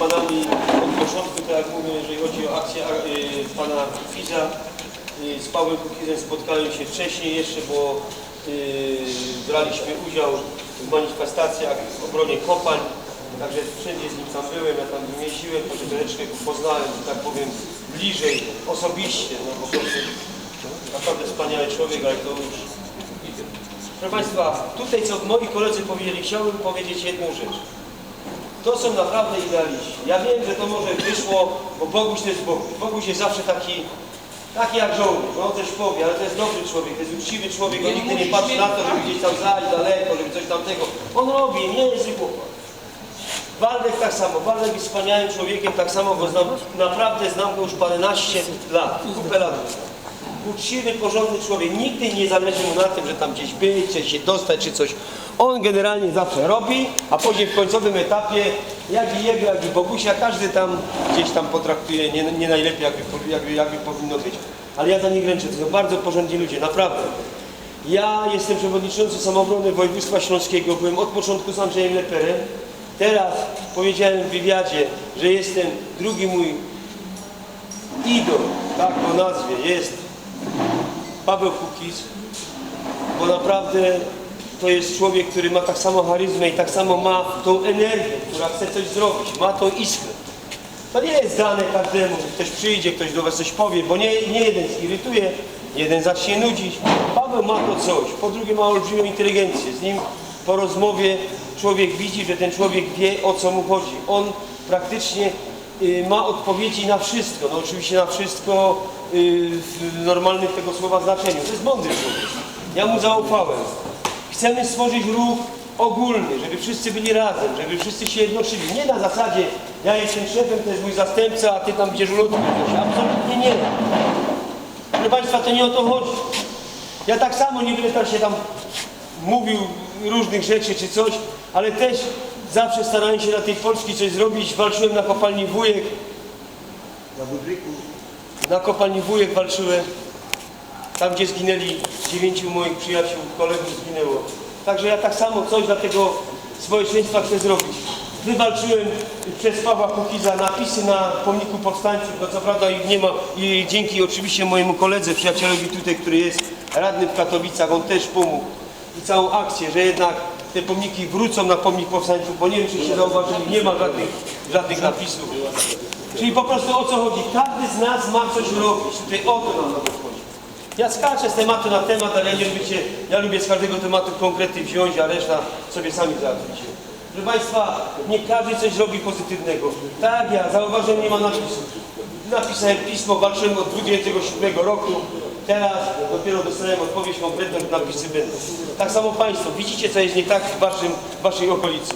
panami od początku, tak jak mówię, jeżeli chodzi o akcję y, pana Kukiza. Y, z Pawłem Kukizem spotkałem się wcześniej jeszcze, bo y, braliśmy udział w manifestacjach w obronie Kopań. Także wszędzie z nim tam byłem, ja tam jeździłem, to troszeczkę poznałem, że tak powiem, bliżej, osobiście. No, po prostu naprawdę wspaniały człowiek, ale to już Proszę Państwa, tutaj co moi koledzy powiedzieli, chciałbym powiedzieć jedną rzecz. To są naprawdę idealiści. Ja wiem, że to może wyszło, bo Boguś to jest Boguś. Boguś jest zawsze taki, taki jak żołnierz. No on coś powie, ale to jest dobry człowiek, to jest uczciwy człowiek. On nigdy nie patrzy na to, żeby gdzieś tam zajść daleko, żeby coś tamtego. On robi, nie jest chłopak. Waldek tak samo. Waldek jest wspaniałym człowiekiem, tak samo go znam. Naprawdę znam go już paręnaście lat, kupę lat. Uczciwy, porządny człowiek. Nigdy nie zależy mu na tym, że tam gdzieś być, czy się dostać, czy coś. On generalnie zawsze robi, a później w końcowym etapie, jak i jego, jak i Bogusia, każdy tam gdzieś tam potraktuje nie, nie najlepiej, jakby, jakby, jakby powinno być. Ale ja za nich ręczę. To są bardzo porządni ludzie, naprawdę. Ja jestem przewodniczący samoobrony województwa śląskiego. Byłem od początku z Andrzejem Leperem. Teraz powiedziałem w wywiadzie, że jestem drugi mój idol, tak po nazwie, jest Paweł Kukiz, bo naprawdę to jest człowiek, który ma tak samo charyzmę i tak samo ma tą energię, która chce coś zrobić, ma tą iskrę. To nie jest dane każdemu, że ktoś przyjdzie, ktoś do was coś powie, bo nie, nie jeden zirytuje, jeden zacznie nudzić. Paweł ma to coś. Po drugie ma olbrzymią inteligencję. Z nim po rozmowie człowiek widzi, że ten człowiek wie o co mu chodzi. On praktycznie ma odpowiedzi na wszystko. No oczywiście na wszystko y, w normalnym tego słowa znaczeniu. To jest mądry człowiek. Ja mu zaufałem. Chcemy stworzyć ruch ogólny, żeby wszyscy byli razem, żeby wszyscy się jednoczyli. Nie na zasadzie, ja jestem szefem, to jest mój zastępca, a ty tam będziesz ulotki. Absolutnie nie. Proszę Państwa, to nie o to chodzi. Ja tak samo nie będę się tam mówił różnych rzeczy czy coś, ale też zawsze starałem się na tej Polski coś zrobić. Walczyłem na kopalni Wujek. Na Budryku. Na kopalni Wujek walczyłem. Tam, gdzie zginęli dziewięciu moich przyjaciół, kolegów zginęło. Także ja tak samo coś dla tego społeczeństwa chcę zrobić. Wywalczyłem przez Pawła Kukiza napisy na pomniku powstańców, no co prawda ich nie ma i dzięki oczywiście mojemu koledze, przyjacielowi tutaj, który jest radny w Katowicach, on też pomógł i całą akcję, że jednak te pomniki wrócą na pomnik powstańców, bo nie wiem, czy się zauważyli, nie ma żadnych, żadnych napisów. Czyli po prostu o co chodzi? Każdy z nas ma coś robić. Tutaj o to nam chodzi. Ja skaczę z tematu na temat, ale ja nie lubię, ja lubię z każdego tematu konkrety wziąć, a reszta sobie sami załatwicie. Proszę Państwa, nie każdy coś robi pozytywnego. Tak, ja zauważyłem, nie ma napisów. Napisałem pismo, walczyłem od 27 roku. Teraz dopiero dostałem odpowiedź konkretną, napisy będą. Tak samo Państwo, widzicie co jest nie tak w, waszym, w Waszej okolicy.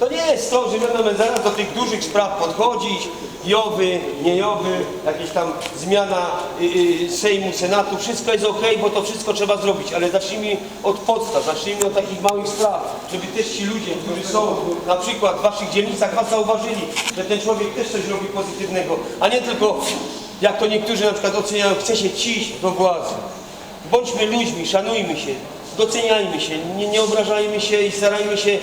To nie jest to, że mamy zaraz do tych dużych spraw podchodzić, jowy, niejowy, jakieś tam zmiana y, y, Sejmu, Senatu, wszystko jest ok, bo to wszystko trzeba zrobić, ale zacznijmy od podstaw, zacznijmy od takich małych spraw, żeby też ci ludzie, którzy są na przykład w waszych dzielnicach, was zauważyli, że ten człowiek też coś robi pozytywnego, a nie tylko, jak to niektórzy na przykład oceniają, chce się ciść do władzy. Bądźmy ludźmi, szanujmy się, doceniajmy się, nie, nie obrażajmy się i starajmy się y,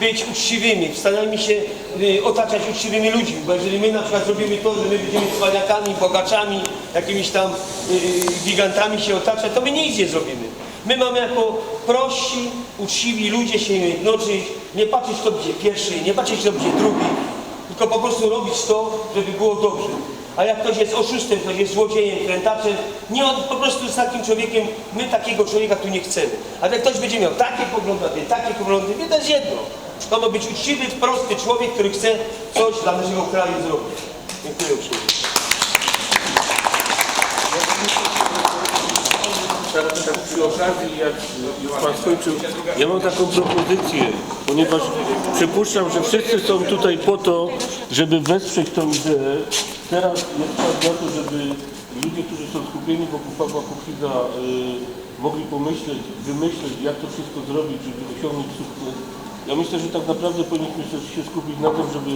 być uczciwymi, starajmy się y, otaczać uczciwymi ludźmi, bo jeżeli my na przykład zrobimy to, że my będziemy cwaniakami, bogaczami, jakimiś tam y, gigantami się otaczać, to my nic nie zrobimy. My mamy jako prości, uczciwi ludzie się jednoczyć, nie patrzeć kto będzie pierwszy, nie patrzeć kto będzie drugi, tylko po prostu robić to, żeby było dobrze. A jak ktoś jest oszustem, ktoś jest złodziejem, krętaczem, nie on, po prostu z takim człowiekiem, my takiego człowieka tu nie chcemy. A jak ktoś będzie miał takie poglądy, a takie poglądy, wie, to jest jedno. To ma być uczciwy, prosty człowiek, który chce coś dla naszego kraju zrobić. Dziękuję uprzejmie. Przy okazji, jak Pan skończył, ja mam taką propozycję, ponieważ przypuszczam, że wszyscy są tutaj po to, żeby wesprzeć tą ideę. Teraz jest czas na to, żeby ludzie, którzy są skupieni wokół Pawła Kukiza, y, mogli pomyśleć, wymyśleć, jak to wszystko zrobić, żeby osiągnąć sukces. Ja myślę, że tak naprawdę powinniśmy się skupić na tym, żeby